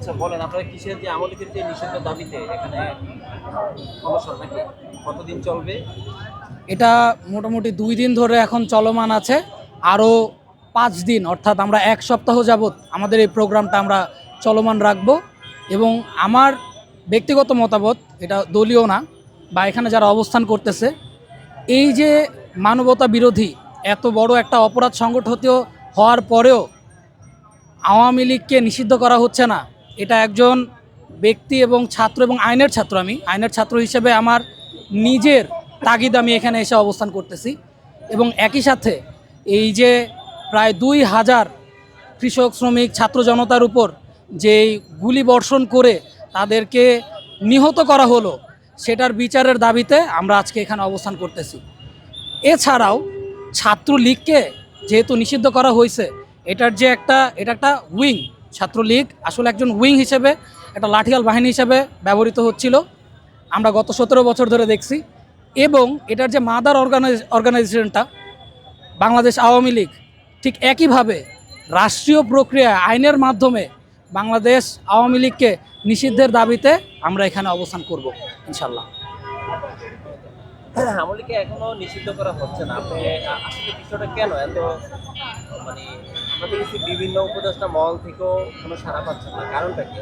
আচ্ছা বলেন, আপনারা কিসের যে আমলিকের যে নিষিদ্ধ দাবিতে এখানে অবসর নাকি? কতদিন চলবে? এটা মোটামুটি দুই দিন ধরে এখন চলমান আছে। আরও পাঁচ দিন, অর্থাৎ আমরা এক সপ্তাহ যাবৎ আমাদের এই প্রোগ্রামটা আমরা চলমান রাখব। এবং আমার ব্যক্তিগত মতামত, এটা দলীয় না, বা এখানে যারা অবস্থান করতেছে, এই যে মানবতা বিরোধী এত বড় একটা অপরাধ সংগঠিত হওয়ার পরেও আওয়ামী লীগকে নিষিদ্ধ করা হচ্ছে না। এটা একজন ব্যক্তি এবং ছাত্র এবং আইনের ছাত্র আমি। আইনের ছাত্র হিসেবে আমার নিজের তাগিদ আমি এখানে এসে অবস্থান করতেছি এবং একই সাথে এই যে প্রায় দুই হাজার কৃষক, শ্রমিক, ছাত্র জনতার উপর যেই গুলি বর্ষণ করে তাদেরকে নিহত করা হলো, সেটার বিচারের দাবিতে আমরা আজকে এখানে অবস্থান করতেছি। এছাড়াও ছাত্রলীগকে যেহেতু নিষিদ্ধ করা হয়েছে, এটার যে একটা, এটা একটা উইং ছাত্রলীগ আসলে একজন উইং হিসেবে, একটা লাঠিয়াল বাহিনী হিসেবে ব্যবহৃত হচ্ছিল। আমরা গত সতেরো বছর ধরে দেখছি। এবং এটার যে মাদার অর্গানাইজ, অর্গানাইজেশনটা, বাংলাদেশ আওয়ামী লীগ, ঠিক একইভাবে রাষ্ট্রীয় প্রক্রিয়া আইনের মাধ্যমে বাংলাদেশ আওয়ামী লীগকে নিষিদ্ধের দাবিতে আমরা এখানে অবস্থান করব ইনশাল্লাহ আমলিকে এখনও নিষিদ্ধ করা হচ্ছে না। আপনি আসলে বিষয়টা কেন এত মানে আমরা দেখেছি বিভিন্ন উপদেষ্টা মহল থেকেও কোনো সাড়া পাচ্ছেন না। কারণটা কি?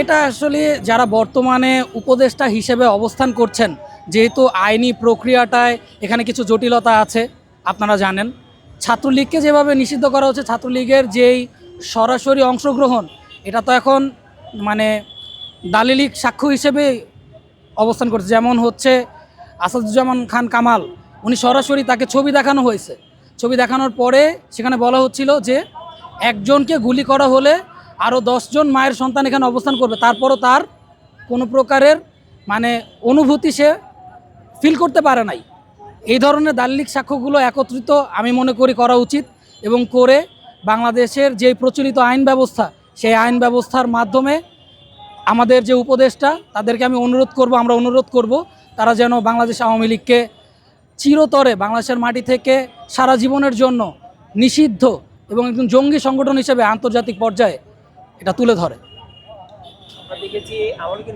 এটা আসলে যারা বর্তমানে উপদেষ্টা হিসেবে অবস্থান করছেন, যেহেতু আইনি প্রক্রিয়াটায় এখানে কিছু জটিলতা আছে, আপনারা জানেন। ছাত্রলীগকে যেভাবে নিষিদ্ধ করা হচ্ছে, ছাত্রলীগের যেই সরাসরি অংশগ্রহণ, এটা তো এখন মানে দালিলিক সাক্ষ্য হিসেবে অবস্থান করছে। যেমন হচ্ছে আসাদুজ্জামান খান কামাল উনি সরাসরি তাকে ছবি দেখানো হয়েছে। ছবি দেখানোর পরে সেখানে বলা হচ্ছিল যে একজনকে গুলি করা হলে আরও দশজন মায়ের সন্তান এখানে অবস্থান করবে। তারপরও তার কোনো প্রকারের মানে অনুভূতি সে ফিল করতে পারে নাই। এই ধরনের দালিলিক সাক্ষ্যগুলো একত্রিত আমি মনে করি করা উচিত এবং করে বাংলাদেশের যে প্রচলিত আইন ব্যবস্থা, সেই আইন ব্যবস্থার মাধ্যমে আমাদের যে উপদেষ্টা, তাদেরকে আমি অনুরোধ করব, আমরা অনুরোধ করব, তারা যেন বাংলাদেশ আওয়ামী লীগকে চিরতরে বাংলাদেশের মাটি থেকে সারা জীবনের জন্য নিষিদ্ধ এবং একজন জঙ্গি সংগঠন হিসেবে আন্তর্জাতিক পর্যায়ে এটা তুলে ধরে। আমরা দেখেছি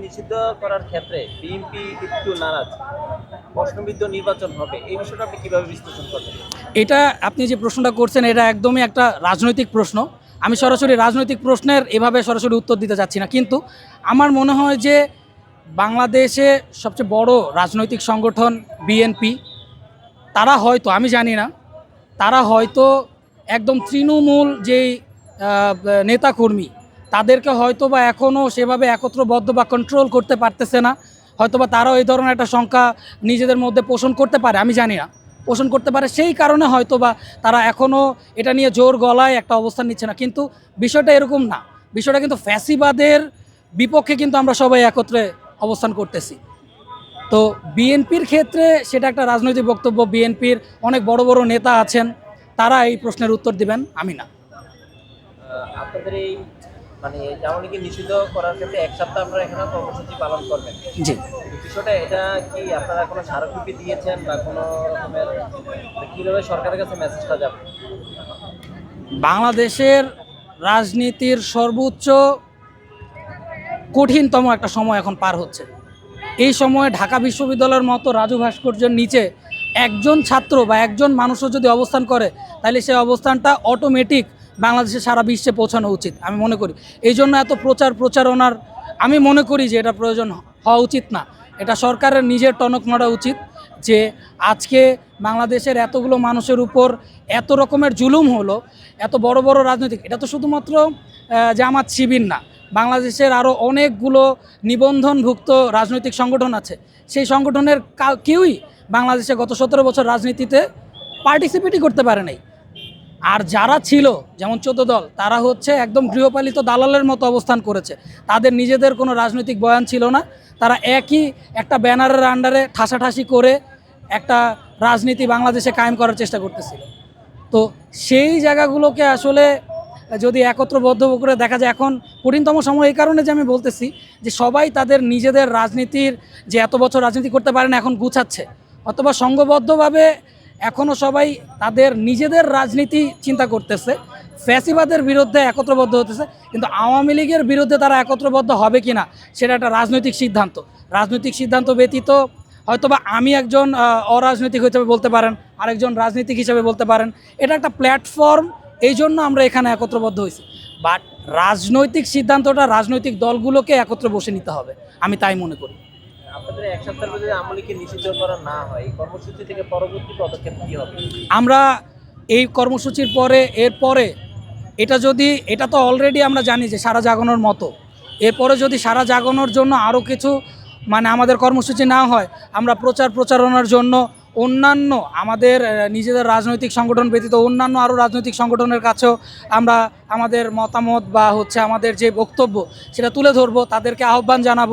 নিষিদ্ধ করার ক্ষেত্রে বিএনপি একটু নারাজ। প্রশ্নবিদ্ধ নির্বাচন হবে এই বিষয়টা আপনি কীভাবে বিশ্লেষণ করবেন? এটা আপনি যে প্রশ্নটা করছেন এটা একদমই একটা রাজনৈতিক প্রশ্ন। আমি সরাসরি রাজনৈতিক প্রশ্নের এভাবে সরাসরি উত্তর দিতে চাচ্ছি না। কিন্তু আমার মনে হয় যে বাংলাদেশে সবচেয়ে বড় রাজনৈতিক সংগঠন বিএনপি তারা হয়তো, আমি জানি না, তারা হয়তো একদম তৃণমূল যেই নেতাকর্মী, তাদেরকে হয়তো বা এখনও সেভাবে একত্রবদ্ধ বা কন্ট্রোল করতে পারতেছে না। হয়তো বা তারাও এই ধরনের একটা সংখ্যা নিজেদের মধ্যে পোষণ করতে পারে, আমি জানি না। পোষণ করতে পারে, সেই কারণে হয়তো বা তারা এখনও এটা নিয়ে জোর গলায় একটা অবস্থান নিচ্ছে না। কিন্তু বিষয়টা এরকম না। বিষয়টা কিন্তু ফ্যাসিবাদের বিপক্ষে কিন্তু আমরা সবাই একত্রে অবস্থান করতেছি। তো বিএনপির ক্ষেত্রে সেটা একটা রাজনৈতিক বক্তব্য। বিএনপির অনেক বড় বড় নেতা আছেন তারা এই প্রশ্নের উত্তর দিবেন আমি না। আপনাদের এই মানে আমলিকে নিষিদ্ধ করার ক্ষেত্রে এক সপ্তাহ আপনারা এখানে কর্মসূচি পালন করবেন। জি। বিষয়টা এটা কি আপনারা কোনো স্মারকলিপি দিয়েছেন বা কোনো রকমের কীভাবে সরকারের কাছে মেসেজটা যাবে? বাংলাদেশের রাজনীতির সর্বোচ্চ কঠিনতম একটা সময় এখন পার হচ্ছে। এই সময়ে ঢাকা বিশ্ববিদ্যালয়ের মতো রাজু ভাস্কর্যের নিচে একজন ছাত্র বা একজন মানুষও যদি অবস্থান করে, তাহলে সেই অবস্থানটা অটোমেটিক বাংলাদেশে সারা বিশ্বে পৌঁছানো উচিত, আমি মনে করি। এই জন্য এত প্রচার প্রচারণার, আমি মনে করি যে এটা প্রয়োজন হওয়া উচিত না। এটা সরকারের নিজের টনক নড়া উচিত যে আজকে বাংলাদেশের এতগুলো মানুষের উপর এত রকমের জুলুম হলো, এত বড় বড় রাজনৈতিক, এটা তো শুধুমাত্র জামাত শিবির না বাংলাদেশের আরও অনেকগুলো নিবন্ধনভুক্ত রাজনৈতিক সংগঠন আছে। সেই সংগঠনের কেউই বাংলাদেশে গত সতেরো বছর রাজনীতিতে পার্টিসিপেটই করতে পারে নাই। আর যারা ছিল, যেমন চোদ্দ দল, তারা হচ্ছে একদম গৃহপালিত দালালের মতো অবস্থান করেছে। তাদের নিজেদের কোনো রাজনৈতিক বয়ান ছিল না। তারা একই একটা ব্যানারের আন্ডারে ঠাসাঠাসি করে একটা রাজনীতি বাংলাদেশে কায়েম করার চেষ্টা করতেছিল। তো সেই জায়গাগুলোকে আসলে যদি একত্রবদ্ধ করে দেখা যায় এখন কঠিনতম সময় এই কারণে যে আমি বলতেছি যে সবাই তাদের নিজেদের রাজনীতির যে এত বছর রাজনীতি করতে পারে না এখন গুছাচ্ছে। অথবা সংঘবদ্ধভাবে এখনও সবাই তাদের নিজেদের রাজনীতি চিন্তা করতেছে, ফ্যাসিবাদের বিরুদ্ধে একত্রবদ্ধ হতেছে, কিন্তু আওয়ামী লীগের বিরুদ্ধে তারা একত্রবদ্ধ হবে কি না সেটা একটা রাজনৈতিক সিদ্ধান্ত। রাজনৈতিক সিদ্ধান্ত ব্যতীত হয়তোবা আমি একজন অরাজনৈতিক হিসেবে বলতে পারেন, আরেকজন রাজনীতিক হিসেবে বলতে পারেন, এটা একটা প্ল্যাটফর্ম এই জন্য আমরা এখানে একত্রবদ্ধ হয়েছি। বাট রাজনৈতিক সিদ্ধান্তটা রাজনৈতিক দলগুলোকে একত্রে বসে নিতে হবে। আমি তাই মনে করি। আমরা এই কর্মসূচির পরে এর পরে এটা যদি এটা তো অলরেডি আমরা জানি যে সারা জাগানোর মতো। এরপরে যদি সারা জাগানোর জন্য আরও কিছু মানে আমাদের কর্মসূচি না হয় আমরা প্রচার প্রচারণার জন্য অন্যান্য আমাদের নিজেদের রাজনৈতিক সংগঠন ব্যতীত অন্যান্য আরও রাজনৈতিক সংগঠনের কাছেও আমরা আমাদের মতামত বা হচ্ছে আমাদের যে বক্তব্য, সেটা তুলে ধরবো, তাদেরকে আহ্বান জানাব।